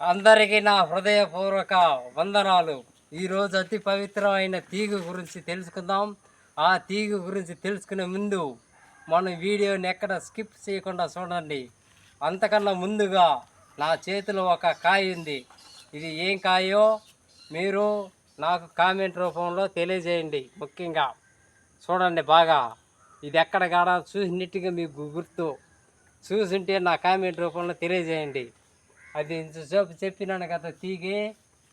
అందరికీ నా హృదయపూర్వక వందనాలు. ఈరోజు అతి పవిత్రమైన తీగ గురించి తెలుసుకుందాం. ఆ తీగ గురించి తెలుసుకునే ముందు మన వీడియోని ఎక్కడ స్కిప్ చేయకుండా చూడండి. అంతకన్నా ముందుగా నా చేతిలో ఒక కాయ ఉంది. ఇది ఏం కాయో మీరు నాకు కామెంట్ రూపంలో తెలియజేయండి ముఖ్యంగా. చూడండి బాగా. ఇది ఎక్కడ కాడ చూసినట్టుగా మీకు గుర్తు. చూసుంటే నా కామెంట్ రూపంలో తెలియజేయండి. అది ఇంతసేపు చెప్పినాను కదా తీగి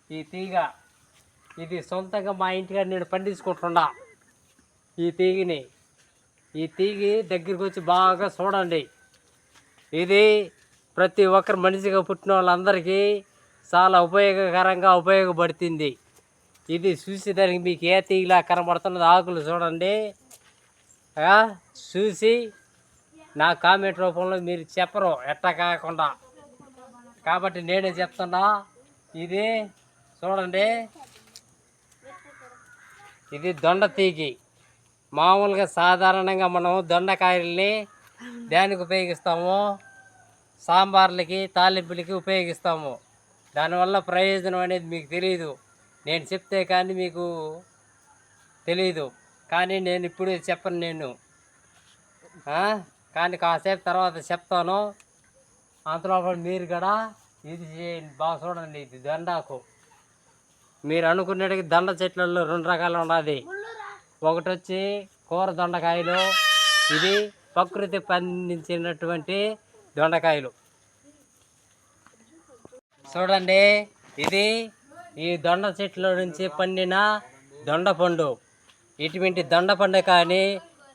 ఈ తీగ. ఇది సొంతంగా మా ఇంటిగా నేను పండించుకుంటున్నా. ఈ తీగిని ఈ తీగి దగ్గరికి వచ్చి బాగా చూడండి. ఇది ప్రతి ఒక్కరు మనిషిగా పుట్టిన వాళ్ళందరికీ చాలా ఉపయోగకరంగా ఉపయోగపడుతుంది. ఇది చూసి దానికి మీకు ఏ తీగిలా కనబడుతున్నది ఆకులు చూడండి. చూసి నా కామెంట్ రూపంలో మీరు చెప్పరు ఎట్ట కాకుండా. కాబట్టి నేనే చెప్తున్నా ఇది చూడండి. ఇది దొండ తీగి. మామూలుగా సాధారణంగా మనం దొండకాయల్ని దానికి ఉపయోగిస్తాము? సాంబార్లకి తాలింపులకి ఉపయోగిస్తాము. దానివల్ల ప్రయోజనం అనేది మీకు తెలియదు నేను చెప్తే కానీ మీకు తెలియదు కానీ నేను ఇప్పుడు చెప్పను నేను. కానీ కాసేపు తర్వాత చెప్తాను. అంతలోపల మీరు కూడా ఇది చేయండి బాగా చూడండి ఇది దండాకు. మీరు అనుకున్నట్టుగా దండ చెట్లలో రెండు రకాలు ఉన్నది ఒకటి వచ్చి కూర దొండకాయలు ఇది ప్రకృతి పండించినటువంటి దొండకాయలు. చూడండి ఇది ఈ దొండ చెట్ల నుంచి పండిన దొండ పండు ఇటువంటి దొండ పండు కానీ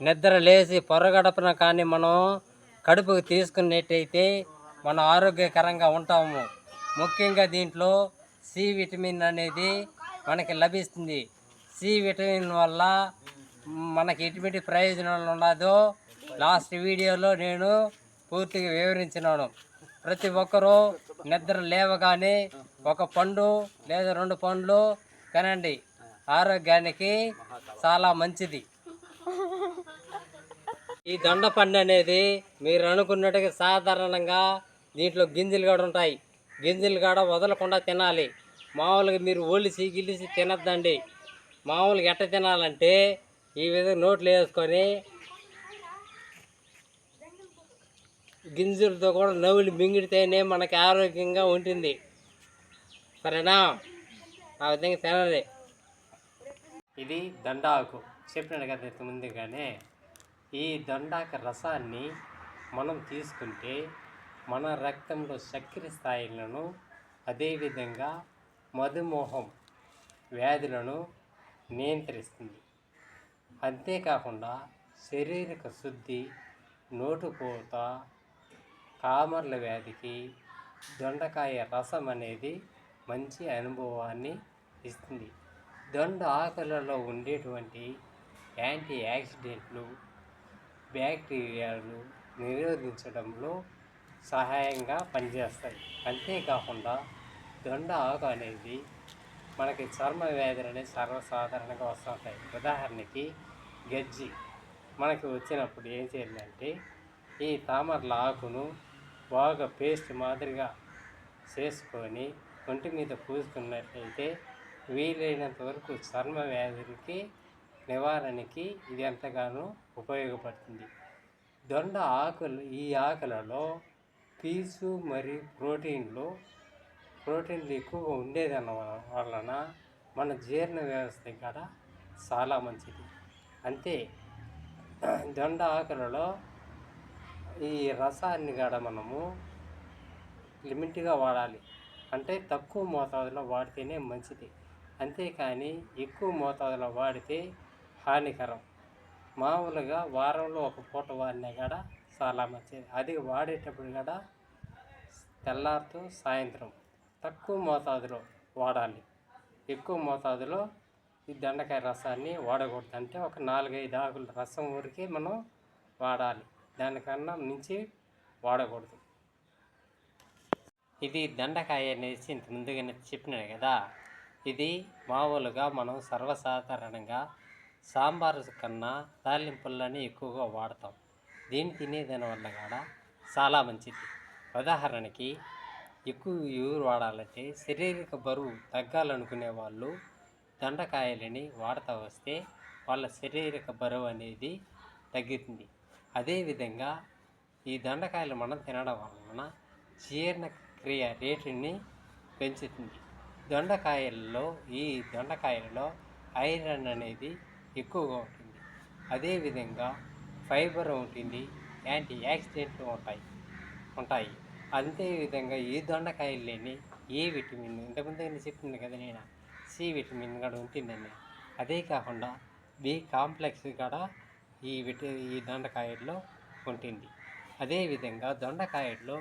నిద్ర లేచి పొరగడపన కానీ మనం కడుపుకు తీసుకున్నట్టయితే మనం ఆరోగ్యకరంగా ఉంటాము. ముఖ్యంగా దీంట్లో సి విటమిన్ అనేది మనకి లభిస్తుంది. సి విటమిన్ వల్ల మనకి ఎటువంటి ప్రయోజనాలు ఉన్నదో లాస్ట్ వీడియోలో నేను పూర్తిగా వివరించినాను. ప్రతి ఒక్కరూ నిద్ర లేవగానే ఒక పండు లేదా రెండు పండ్లు తినండి. ఆరోగ్యానికి చాలా మంచిది. ఈ దొండ పండు అనేది మీరు అనుకున్నట్టుగా సాధారణంగా దీంట్లో గింజలు కూడా ఉంటాయి. గింజలు కూడా వదలకుండా తినాలి. మామూలుగా మీరు ఒలిసి గిలిసి తినద్దండి. మామూలుగా ఎట్ట తినాలంటే ఈ విధంగా నోట్లో వేసుకొని గింజలతో కూడా నవ్వులు మింగిడితేనే మనకి ఆరోగ్యంగా ఉంటుంది. సరేనా? ఆ విధంగా తినాలి. ఇది దండాకు చెప్పినాడు కదా ఇంత ముందుగానే. ఈ దొండాక రసాన్ని మనం తీసుకుంటే మన రక్తంలో చక్కెర స్థాయిలను అదేవిధంగా మధుమోహం వ్యాధులను నియంత్రిస్తుంది. అంతేకాకుండా శారీరక శుద్ధి నోటుపోత కామర్ల వ్యాధికి దొండకాయ రసం అనేది మంచి అనుభవాన్ని ఇస్తుంది. దొండ ఆకులలో ఉండేటువంటి యాంటీ యాక్సిడెంట్లు బ్యాక్టీరియాలు నిరోధించడంలో సహాయంగా పనిచేస్తాయి. అంతేకాకుండా దొండ ఆకు అనేది మనకి చర్మ వ్యాధులు అనేవి సర్వసాధారణంగా వస్తుంటాయి. ఉదాహరణకి గజ్జి. మనకి వచ్చినప్పుడు ఏం చేయాలంటే ఈ తామరల ఆకును బాగా పేస్ట్ మాదిరిగా చేసుకొని ఒంటి మీద పూసుకున్నట్లయితే వీలైనంత వరకు చర్మ వ్యాధులకి నివారణకి ఇది ఎంతగానో ఉపయోగపడుతుంది. దొండ ఆకులు ఈ ఆకులలో పీచు మరియు ప్రోటీన్లు ప్రోటీన్లు ఎక్కువగా ఉండేదన్న వలన మన జీర్ణ వ్యవస్థ కూడా చాలా మంచిది. అంతే దొండ ఆకులలో ఈ రసాన్ని కూడా మనము లిమిట్గా వాడాలి. అంటే తక్కువ మోతాదులో వాడితేనే మంచిది. అంతేకాని ఎక్కువ మోతాదులో వాడితే హానికరం. మామూలుగా వారంలో ఒక పూట వాడినా కూడా చాలా మంచిది. అది వాడేటప్పుడు కూడా తెల్లారుతూ సాయంత్రం తక్కువ మోతాదులో వాడాలి. ఎక్కువ మోతాదులో ఈ దండకాయ రసాన్ని వాడకూడదు అంటే ఒక నాలుగైదు ఆకుల రసం ఊరికి మనం వాడాలి. దానికన్నా మించి వాడకూడదు. ఇది దండకాయ అనేసి ఇంత ముందుగానే చెప్పినాడు కదా. ఇది మామూలుగా మనం సర్వసాధారణంగా సాంబారు కన్నా తాలింపుల్లోనే ఎక్కువగా వాడతాం. దీన్ని తినేదాని వల్ల కూడా చాలా మంచిది. ఉదాహరణకి ఎక్కువ ఎవరు వాడాలంటే శారీరక బరువు తగ్గాలనుకునే వాళ్ళు దొండకాయలని వాడుతూ వస్తే వాళ్ళ శారీరక బరువు అనేది తగ్గుతుంది. అదేవిధంగా ఈ దొండకాయలు మనం తినడం వలన జీర్ణక్రియ రేటుని పెంచుతుంది. దొండకాయల్లో ఈ దొండకాయలలో ఐరన్ అనేది ఎక్కువగా ఉంటుంది. అదేవిధంగా ఫైబర్ ఉంటుంది యాంటీ యాక్సిడెంట్లు ఉంటాయి ఉంటాయి. అంతేవిధంగా ఈ దొండకాయలు లేని ఏ విటమిన్ ఇంతకుముందు నేను చెప్పింది కదా నేను? సి విటమిన్ కూడా ఉంటుందండి. అదే కాకుండా బి కాంప్లెక్స్ కూడా ఈ విట ఈ దొండకాయల్లో ఉంటుంది. అదేవిధంగా దొండకాయల్లో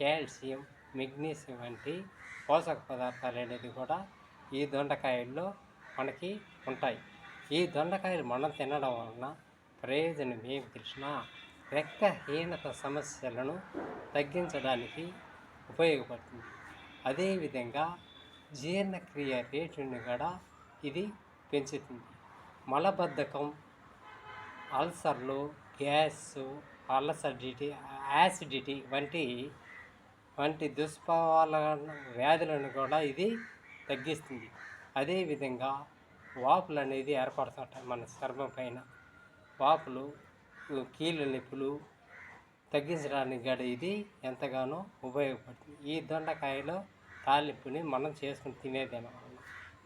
కాల్షియం మెగ్నీషియం వంటి పోషక పదార్థాలు అనేది కూడా ఈ దొండకాయల్లో మనకి ఉంటాయి. ఈ దొండకాయలు మనం తినడం వలన ప్రయోజనం ఏమి తెలిసినా రక్తహీనత సమస్యలను తగ్గించడానికి ఉపయోగపడుతుంది. అదేవిధంగా జీర్ణక్రియ రేటును కూడా ఇది పెంచుతుంది. మలబద్ధకం అల్సర్లు గ్యాస్ అల్సడిటీ యాసిడిటీ వంటి వంటి దుష్ప్రభావాల వ్యాధులను కూడా ఇది తగ్గిస్తుంది. అదేవిధంగా వాపులు అనేది ఏర్పడుతుంటాయి మన చర్మం పైన. వాపులు కీళ్ళ నొప్పులు తగ్గించడానికి గడ ఇది ఎంతగానో ఉపయోగపడుతుంది. ఈ దొండకాయలో తాలింపుని మనం చేసుకుని తినేదనమాట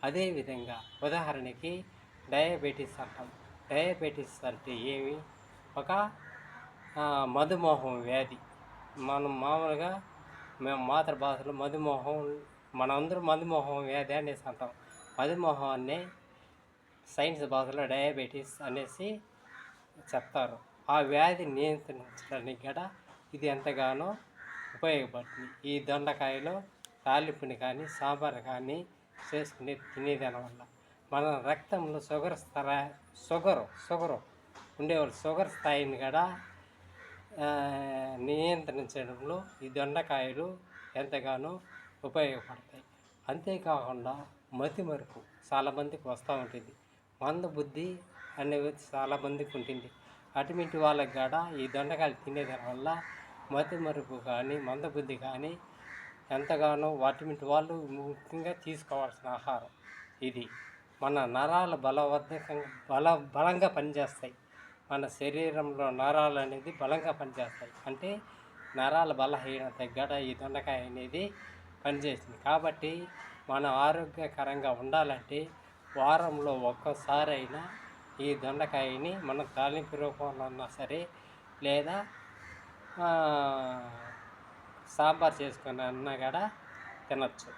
అదేవిధంగా ఉదాహరణకి డయాబెటీస్ అంటాం. డయాబెటీస్ అంటే ఏమి? ఒక మధుమోహం మధుమేహం వ్యాధి. మనం మామూలుగా మేము మాతృభాషలో మధుమేహం మనందరూ మధుమోహం వ్యాధి అనేసి అంటాం. మధుమోహాన్ని సైన్స్ భాషలో డయాబెటీస్ అనేసి చెప్తారు. ఆ వ్యాధి నియంత్రించడానికి కూడా ఇది ఎంతగానో ఉపయోగపడుతుంది. ఈ దొండకాయలో తాలింపుని కానీ సాంబార్ కానీ చేసుకునే తినేదాని వల్ల మన రక్తంలో షుగర్ స్థాయి షుగర్ షుగర్ ఉండేవాళ్ళు షుగర్ స్థాయిని కూడా నియంత్రించడంలో ఈ దొండకాయలు ఎంతగానో ఉపయోగపడతాయి. అంతేకాకుండా మతి మరుపు చాలామందికి వస్తూ ఉంటుంది. మంద బుద్ధి అనేది చాలామందికి ఉంటుంది అటువంటి వాళ్ళకి కూడా ఈ దొండకాయలు తినేదాని వల్ల మతి మరుపు కానీ మందబుద్ధి కానీ ఎంతగానో వాటి వాళ్ళు ముఖ్యంగా తీసుకోవాల్సిన ఆహారం ఇది. మన నరాలు బలవర్ధకంగా బల బలంగా పనిచేస్తాయి. మన శరీరంలో నరాలు అనేది బలంగా పనిచేస్తాయి. అంటే నరాల బలహీనత గడ ఈ దొండకాయ అనేది పనిచేస్తుంది. కాబట్టి మనం ఆరోగ్యకరంగా ఉండాలంటే వారంలో ఒక్కసారైనా ఈ దొండకాయని మనం తాలింపు రూపంలో ఉన్నా సరే లేదా సాంబార్ చేసుకుని అన్నా కూడా తినచ్చు.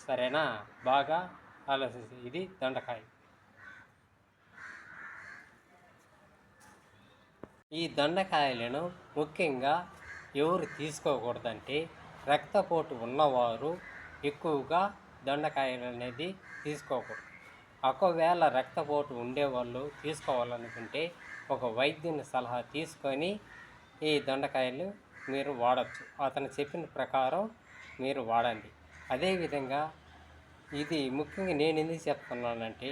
సరేనా? బాగా ఆలోచించి. ఇది దొండకాయ. ఈ దొండకాయలను ముఖ్యంగా ఎవరు తీసుకోకూడదంటే రక్తపోటు ఉన్నవారు ఎక్కువగా దొండకాయలు అనేది తీసుకోకూడదు. ఒకవేళ రక్తపోటు ఉండేవాళ్ళు తీసుకోవాలనుకుంటే ఒక వైద్యుని సలహా తీసుకొని ఈ దొండకాయలు మీరు వాడచ్చు. అతను చెప్పిన ప్రకారం మీరు వాడండి. అదేవిధంగా ఇది ముఖ్యంగా నేను ఎందుకు చెప్తున్నానంటే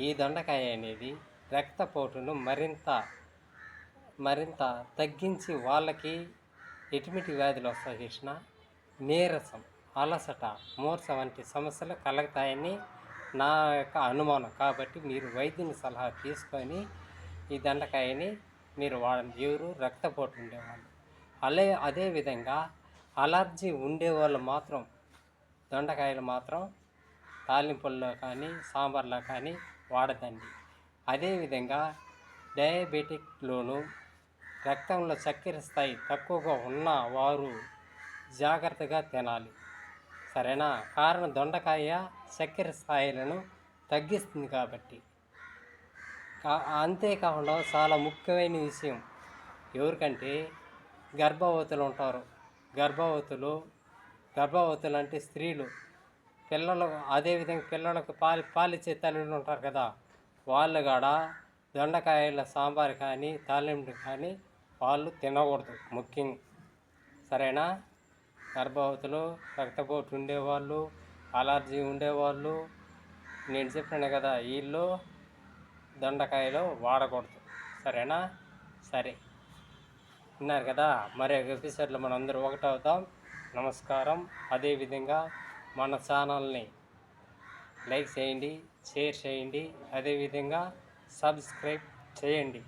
ఈ దొండకాయ అనేది రక్తపోటును మరింత మరింత తగ్గించి వాళ్ళకి ఎటువంటి వ్యాధులు వస్తాయి చేసిన నీరసం అలసట మూర్ఛ వంటి సమస్యలు కలుగుతాయని నా యొక్క అనుమానం. కాబట్టి మీరు వైద్యుని సలహా తీసుకొని ఈ దొండకాయని మీరు వాడండి ఎవరు రక్తపోటు ఉండేవాళ్ళు. అలే అదేవిధంగా అలర్జీ ఉండేవాళ్ళు మాత్రం దొండకాయలు మాత్రం తాలింపుల్లో కానీ సాంబార్లో కానీ వాడదండి. అదేవిధంగా డయాబెటిక్లోను రక్తంలో చక్కెర స్థాయి తక్కువగా ఉన్న వారు జాగ్రత్తగా తినాలి. సరేనా? కారణం దొండకాయ చక్కెర స్థాయిలను తగ్గిస్తుంది కాబట్టి. అంతేకాకుండా చాలా ముఖ్యమైన విషయం ఎవరికంటే గర్భవతులు ఉంటారు. గర్భవతులు గర్భవతులు అంటే స్త్రీలు. పిల్లలు అదేవిధంగా పిల్లలకు పాలి పాలిచ్చే తల్లులు ఉంటారు కదా. వాళ్ళు కూడా దొండకాయల సాంబార్ కానీ తాలింపు కానీ వాళ్ళు తినకూడదు ముఖ్యంగా. సరేనా? గర్భవతులు రక్తపోటు ఉండేవాళ్ళు అలర్జీ ఉండేవాళ్ళు. నేను చెప్పాను కదా వీళ్ళు దొండకాయలు వాడకూడదు. సరేనా? సరే. విన్నారు కదా మరి ఎపిసోడ్లో మనం అందరూ ఒకటవుతాం నమస్కారం. అదేవిధంగా మన ఛానల్ని లైక్ చేయండి షేర్ చేయండి. అదేవిధంగా సబ్స్క్రైబ్ చేయండి.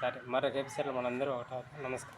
సరే మరొక ఎపిసోడ్లో మనందరూ ఒకటవుతాం నమస్కారం.